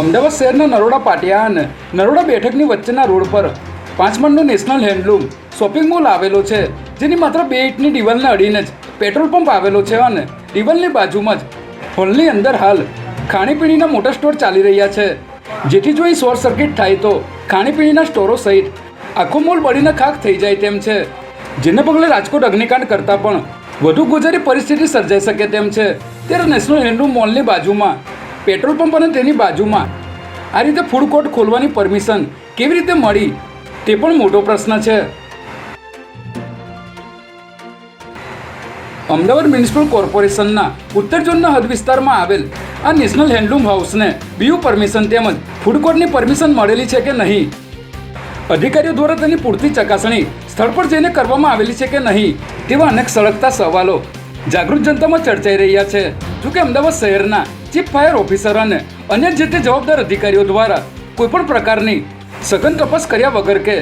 અમદાવાદ શહેરના નરોડા પાટિયા અને નરોડા બેઠકની વચ્ચેના રોડ પર પાંચ નેશનલ હેન્ડલૂમ શોપિંગ મોલ આવેલો છે, જેની માત્ર બે ઇંટની દિવાલને અડીને જ પેટ્રોલ પંપ આવેલો છે અને દિવાલની બાજુમાં જ હોલની અંદર હાલ ખાણીપીણીના મોટા સ્ટોર ચાલી રહ્યા છે. જેથી જો એ શોર્ટ સર્કિટ થાય તો ખાણીપીણીના સ્ટોરો સહિત આખો મોલ બળીને ખાખ થઈ જાય તેમ છે. જેને પગલે રાજકોટ અગ્નિકાંડ કરતાં પણ વધુ ગુજારી પરિસ્થિતિ સર્જાઈ શકે તેમ છે. ત્યારે નેશનલ હેન્ડલૂમ મોલની બાજુમાં પેટ્રોલ પંપ અને તેની બાજુમાં. આ રીતે ફૂડ કોર્ટ ખોલવાની પરમિશન કેવી રીતે મળી, તે પણ મોટો પ્રશ્ન છે. અમદાવાદ મ્યુનિસિપલ કોર્પોરેશનના ઉત્તર ઝોનના હદ વિસ્તારમાં આવેલ આ નેશનલ હેન્ડલૂમ હાઉસને બીયુ પરમિશન તેમજ ફૂડ કોર્ટની પરમિશન મળેલી છે કે નહીં? અધિકારીઓ દ્વારા તેની પૂરતી ચકાસણી સ્થળ પર જઈને કરવામાં આવેલી છે કે નહીં, તેવા અનેક સળગતા સવાલો જાગૃત જનતામાં ચર્ચાઈ રહ્યા છે. જોકે અમદાવાદ શહેરના ચીફ ફાયર ઓફિસર અને અન્ય જે તે જવાબદાર અધિકારીઓ દ્વારા કોઈપણ પ્રકારની સઘન તપાસ કર્યા વગર કે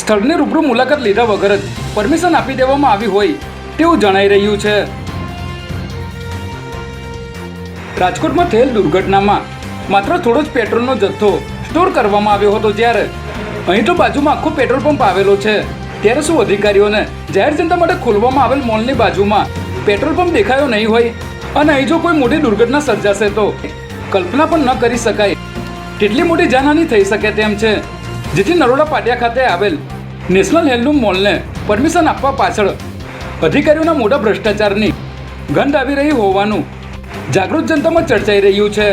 સ્થળની રૂબરૂ મુલાકાત લીધા વગર જ પરમિશન આપી દેવામાં આવી હોય તેવું જણાઈ રહ્યું છે. રાજકોટમાં થયેલ દુર્ઘટનામાં માત્ર થોડો જ પેટ્રોલનો જથ્થો સ્ટોર કરવામાં આવ્યો હતો જ્યારે અહીં તો બાજુમાં આખો પેટ્રોલ પંપ આવેલો છે. ત્યારે શું અધિકારીઓને જાહેર જનતા માટે ખોલવામાં આવેલ મોલની બાજુમાં પેટ્રોલ પંપ દેખાયો નહીં હોય અને અહીં જો કોઈ મોટી દુર્ઘટના સર્જાશે તો કલ્પના પણ ન કરી શકાય. તેટલી મોટી જાનહાની થઈ શકે તેમ છે. જેથી નરોડા પાટિયા ખાતે આવેલ નેશનલ હેન્ડલૂમ મોલને પરમિશન આપવા પાછળ અધિકારીઓના મોટા ભ્રષ્ટાચારની ગંધ આવી રહી હોવાનું જાગૃત જનતામાં ચર્ચાઈ રહ્યું છે.